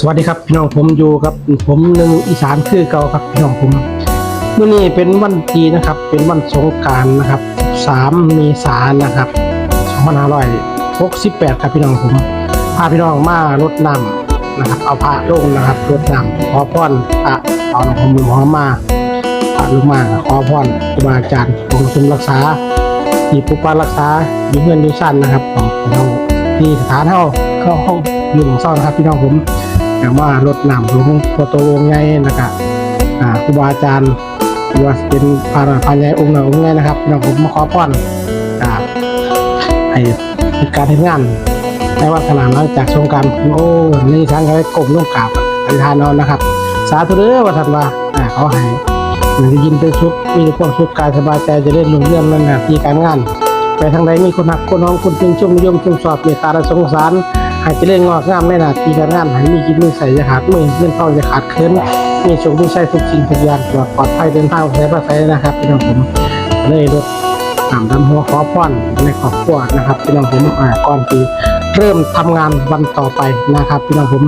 สวัสดีครับพี่น้องผมอยู่กับผมหนึ่งอีสานคือเก่าครับพี่น้องผมเมื่อนี้เป็นวันจีนนะครับ เป็นวันสงการนะครับ3เมษายนนะครับ2568ครับพี่น้องผมพาพี่น้องมารดน้ำนะครับ เอาพระลงนะครับรดน้ำขอพรพระเอาหลวงพ่อมือหอมมาพระลงมาขอพรครูบาอาจารย์องค์สมรักษาที่ปกปักรักษาอยู่เพื่อนอยู่สั้นนะครับของพี่น้องที่สถานเฮาเข้าห้องอยู่หลวงซ่อนครับพี่น้องผม แต่ว่ารถน้ำหลวงพ่อโตองค์ใหญ่นะครับครูบาอาจารย์ว่าเป็นพระพายใหญ่องค์หนึ่งองค์ใหญ่นะครับพี่น้องผมมาขอพรอ่าให้การทำงานในวันขนาดหลังจากสงการโอ้นี่ทั้งเขากลมลงกราบอธิษฐานนอนนะครับ สาธุเด้อว่าท่านว่าอ่าเขาให้ได้ยินเป็นสุขมีความสุขกายสบายใจจะได้รุ่งเรื่องนั่นนะที่การงาน ไปทางใดมีคนหักคนน้องคนเป็นชุ่มนิยมชุ่มสอบเมตตาและสงสาร หายเจริญงอกงามในหนาที่การงานให้มีกินมีใส่จะขาดมือเงินทองจะขาดเคินมีโชคมีชัยทุกสิ่งทุกอย่างปลอดปลอดภัยเดินทางใช้ภาษานะครับพี่น้องผมเลยรถตามดำหัวขอพรในครอบครัวนะครับพี่น้องผมอ่าก่อนที่เริ่มทำงานวันต่อไปนะครับพี่น้องผม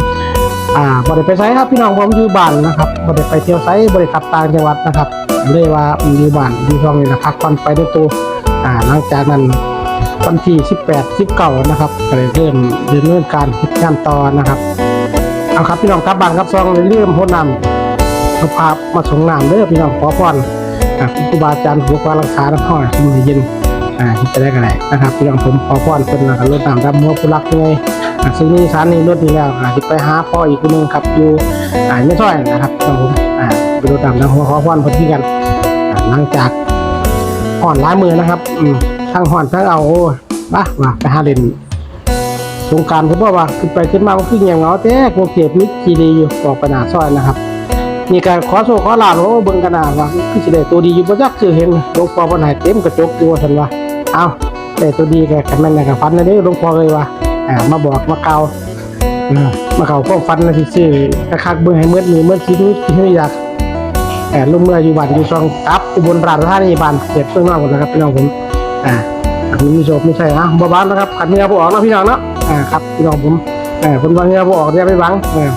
อ่าบริไปไซครับพี่น้องผมอยู่บ้านนะครับบริไปเที่ยวไซบริขับต่างจังหวัดนะครับเลยว่าอยู่บ้านอยู่ช่องนี้นะพักผ่อนไปด้วยตัวอ่าหลังจากนั้น วันที่ 18 19นะครับก็เลยเริ่มดำเนินการพิจารต่อนะครับเอาครับพี่น้องกลับบานครับซองเลยเริ่มพ้นนำเอาภาพมาส่งน้ำเด้อพี่น้องขอพรอ่าคุณครูบาอาจารย์ผู้ควารักษาน้ำห้อที่มือเย็นอ่าจะได้กันไหนนะครับพี่น้องผมขอพรเป็นนะครับรถน้ำดำหัวผู้รักยังไงอ่าซึ่งนี่สารนี้รถนี้แล้วอ่าที่ไปหาพ่ออีกคนหนึงครับอยู่อ่าไม่ถ้อยนะครับพี่น้องผมอ่าเป็นรถน้ำดำหัวขอพรพิ่นที่กันหลังจากห่อนล้ายมือนะครับอืม ทั้งห่อนทั้งเอาโอ้ยบ้าว่าไปหาเล่นสงการคือบอกว่าขึ้นไปขึ้นมาก็คือเงียบเงาแต่กรุงเทพมิตรคีรีอยู่ออกไปหนาซอยนะครับมีการขอโชคขอลาบโอ้เบิ่งกันหนาว่าคือสิได้ตัวดีอยู่บ่จักคือเห็นหลวงพ่อบ่ให้เต็มกระจกอยู่ว่าซั่นว่าเอาได้ตัวดีแกคันแม่นก็ฟันนะเด้หลวงพ่อเลยว่าอ่ามาบอกมาเกาเมาเกาวความฝันนะที่ซื้อกระคักเบิ่งให้เมืดมือเมืดสิรู้ที่อยากแต่ลุงเมื่ออยู่บ้านอยู่ซองกับอุบลราชธานีบ้านเกิดเพิ่งมาหมดนะครับพี่น้องผม อ่าอันนี้มีโชคไม่ใช่นะบ่บ้านนะครับขัดเงือบ่ออกนะพี่น้องเนาะอ่าครับพี่น้องผมเออคนวางเงือบ่ออกอย่าไปหวังเออ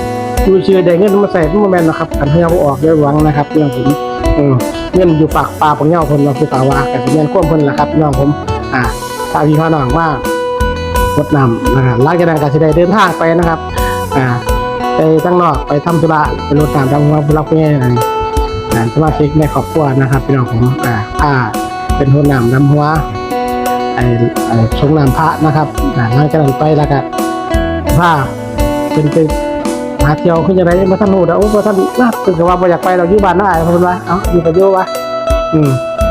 ดูชื่อได้เงินมาใส่มันแม่นนะครับขัดเงือบ่ออกอย่าไปหวังนะครับพี่น้องผมเออเงินอยู่ปากปลาของเงาคนเราคือตาวาแต่เนเงินควบเพิ่นละครับพี่น้องผมอ่าถ้าพี่พ่อน้องว่ารดนำนะครับหลังจากนั้นก็จะได้เดินทางไปนะครับอ่าไปตั้งนอกไปทำธุระไปรดน้ำทำความรักแม่อะไรอ่าสมาชิกในครอบครัวนะครับพี่น้องผมอ่าผ้า เป็นหัวหนามน้ำหัวไอ้ไอ้ชงน้ำพระนะครับอ่าหลังจากนั้นไปแล้วก็ผ้าเป็นไปหาเที่ยวขึ้นจะไรมาท่านหูดอกโอ้มาท่านน่าตื่นกับว่าบ่อยากไปเราอยู่บ้านน่าเพราะว่าเอ้าอยู่กับโยวะอืม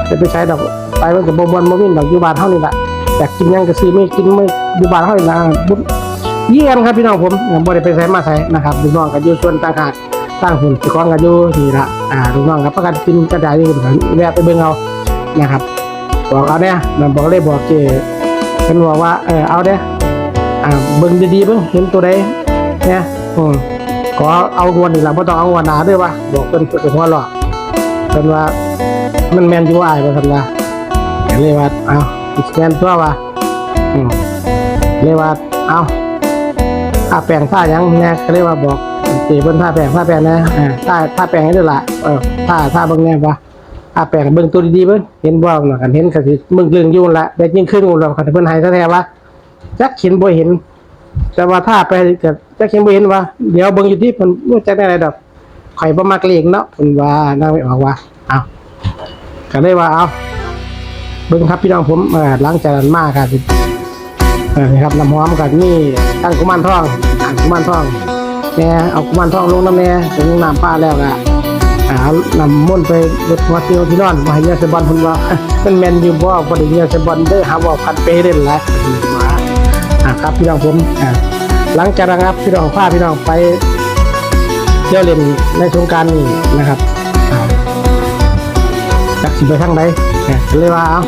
จะไปใช้ดอกไปมันกับบมวนบ่มินดอกอยู่บ้านเท่านี้แหละอยากกินยังก็ซื้อไม่กินไม่อยู่บ้านเท่านี้นะบุญเยี่ยมครับพี่น้องผมบ่ได้ไปใช้มาใช้นะครับลูกน้องกับอยู่ส่วนต่างหากสร้างหุ่นสิก้อนกันอยู่นี่ละอ่าลูกน้องครับประกันกินกระจายอยู่แวะไปเบิ่งเอา นะครับบอกเอาเนี่ยมันบอกเลยบอกเจเพิ่นบอกว่าเออเอาเด้ออ่าเบิ่งดีๆเบิ่งเห็นตัวใดเนี่ยอืมขอเอางวนนี่ล่ะบ่ต้องเอางวนหนาด้วยว่าบอกเพิ่นเพิ่นหัวเราะเพิ่นว่ามันแมนยูอายว่าซั่นว่าก็เลยว่าเอาสแกนตัวว่าอืมเลยว่าเอาถ้าแปลงท่ายังเนี่ยก็เลยว่าบอกตีเบิ่งท่าแปลงท่าแปลงนะอ่าท่าท่าแปลงให้ด้วยละเออท่าท่าเบิ่งแน่ว่า ท่าแปลงเบิ่งตัวดีๆเบิ่งเห็นบ่ล่ะกันเห็นก็สิมึงเรื่องยู่นั่นละแต่ยิ่งขึ้นงูแล้วคันเพิ่นให้แท้ๆว่าจักเห็นบ่เห็น แต่ว่าท่าไปก็จักเห็นบ่เห็นว่า เดี๋ยวเบิ่งอยู่ที่เพิ่นบ่จักได้อะไรดอกข่อยบ่มักเลขเนาะเพิ่นว่านางไม่ออกว่าเอาก็เลยว่าเอาเบิ่งครับพี่น้องผมเออหลังจากนั้นมาก็สิเออนี่ครับน้ำหอมก็มีตั้งกุมารทองอ่างกุมารทองแม่เอากุมารทองลงน้ำแม่ถึงน้ำป้าแล้วก็ อ่านำม่นไปรถหัวเตียวที่นอนมาให้เยาเซบอลพุ่นว่ามันแมนอยู่บ่บ่ได้เยาเซบอลเด้อหาว่าพันเปเล่นหลายว่าอ่าครับพี่น้องผมอ่าหลังจากนะครับพี่น้องพาพี่น้องไปเที่ยวเล่นในสงการนี้นะครับอ่ากสิไปทางใดเลยว่าเอา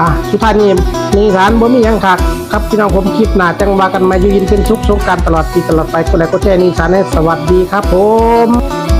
อะสุดท้ายนี้มีสารบ่มียังคักครับพี่น้องผมคลิปหน้าจังวากันมาอยู่ยินเป็นสุขสงการตลอดปีตลอดไปคนใดก็แช่นี้สารให้สวัสดีครับผม